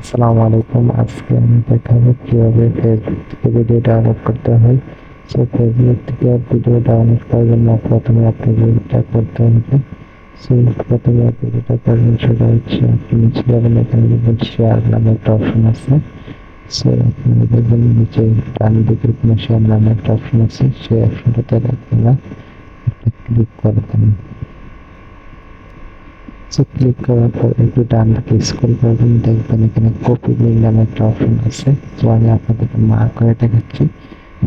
আসসালামু আলাইকুম। আজকে আমি দেখাবো কীভাবে ফেসবুক থেকে ভিডিও ডাউনলোড করতে হয়। সো ফেসবুক থেকে ভিডিও ডাউনলোড করার জন্য প্রথমে আপনি যেটা করতে হবে। সো প্রথমে আপনি যেটা করবেন সেটা হচ্ছে আপনি নিচে যাবেন, এখানে দেখবেন শেয়ার নামে একটা অপশন আছে। সো আপনি দেখবেন নিচে ডান দিকের কোনো শেয়ার নামে একটা অপশন আছে। সেই অপশনটাতে আপনারা একটা ক্লিক করবেন সো ক্লিক করার পর একটু ডান দিকে স্ক্রল করবেন দেখবেন এখানে কপি লিঙ্ক নামে একটা অপশন আছে। সো আমি আপনাদেরকে মার্ক করে দেখাচ্ছি।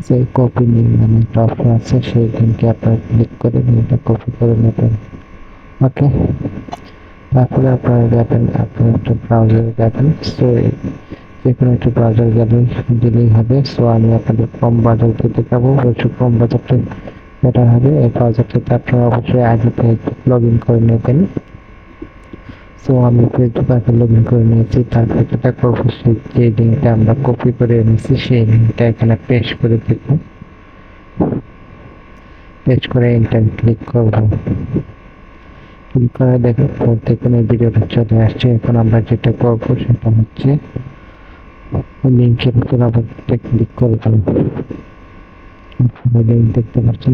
যে কপি লিঙ্ক নামে একটা অপশন আছে, সেই লিঙ্কে আপনারা ক্লিক করে লিঙ্কটা কপি করে নেবেন। ওকে তারপরে আপনারা যাবেন, আপনার একটা ব্রাউজারে যাবেন। সো যে কোনো একটা ব্রাউজার গেলে দিলেই হবে। সো আমি আপনাদের কম বাজারকে দেখাবো। অবশ্যই কম বাজারটা বেটার হবে, এই ব্রাউজারটাতে আপনারা অবশ্যই আগে ফেসবুক লগ ইন করে নেবেন। সো আমি ফেসবুক অ্যাপে লগ ইন করে নিয়েছি। তারপর যেটা করব সেই যে লিঙ্কটা আমরা কপি করে এনেছি। সেই লিঙ্কটা এখানে পেস্ট করে দেব পেস্ট করে এন্টার ক্লিক করব। ক্লিক করে পর দেখুন এই ভিডিওটা চলে আসছে। এখন আমরা যেটা করব সেটা হচ্ছে লিঙ্কের উপর আবার ক্লিক করব লিঙ্ক দেখতে পাচ্ছেন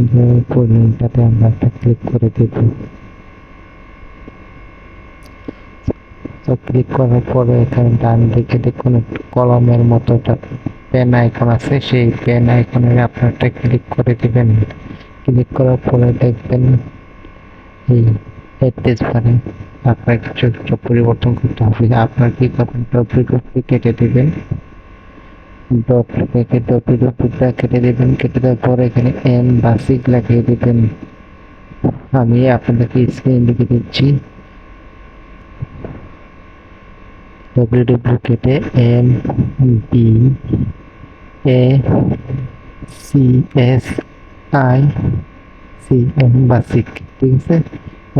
লিঙ্কটাতে আমরা একটা ক্লিক করে দেবো। তো ক্লিক করার পরে এখানে ডান দিকে দেখুন একটু কলমের মতো একটা পেন আইকন আছে। সেই পেন আইকনের আপনারটা ক্লিক করে দিবেন। ক্লিক করার পরে দেখবেন এই অ্যাড্রেস বারে আপনার কিছু কিছু পরিবর্তন করতে হবে। আপনার কি করবেন ডব্লিউ ডব্লিউ কেটে দেবেন? রেখে ডব্লিউ ডব্লিউটা কেটে দেবেন। কেটে দেওয়ার পরে এখানে এম বাসিক লাগিয়ে দেবেন। আমি আপনাদেরকে স্ক্রিন লিখে দিচ্ছি। Www কেটে M B A C S I C M basic ঠিক আছে?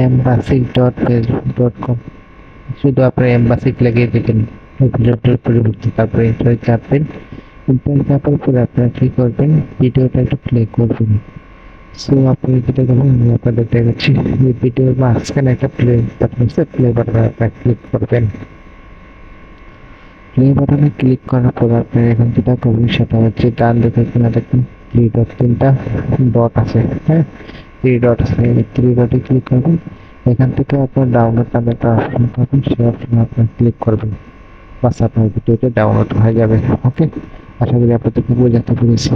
M basic dot Facebook dot com শুধু আপনার এম বাসিক লাগিয়ে দেবেন www পরিবর্তে, তারপরে ইন্টার চাপবেন। ইন্টার চাপার পরে আপনারা কী করবেন? ভিডিওটা একটু প্লে করবেন। সো আপনি যেটা করবেন আমি আপনাদের দেখাচ্ছি। এই ভিডিওর মাঝখানে একটা প্লে বাটন আছে প্লে বাটনে আপনারা ক্লিক করবেন। প্লে বাটনে ক্লিক করার পর আপনার এখন যেটা করবেন সেটা হচ্ছে ডান দিকে কিনা দেখুন থ্রি ডট তিনটা ডট আছে হ্যাঁ? থ্রি ডট আছে থ্রি ডটে ক্লিক করবেন। এখান থেকে আপনার ডাউনলোড নামে একটা অপশন পাবেন সেই অপশনে আপনার ক্লিক করবেন। বাস আপনার ভিডিওটা ডাউনলোড হয়ে যাবে ওকে আশা করি আপনাদেরকে বোঝাতে পেরেছি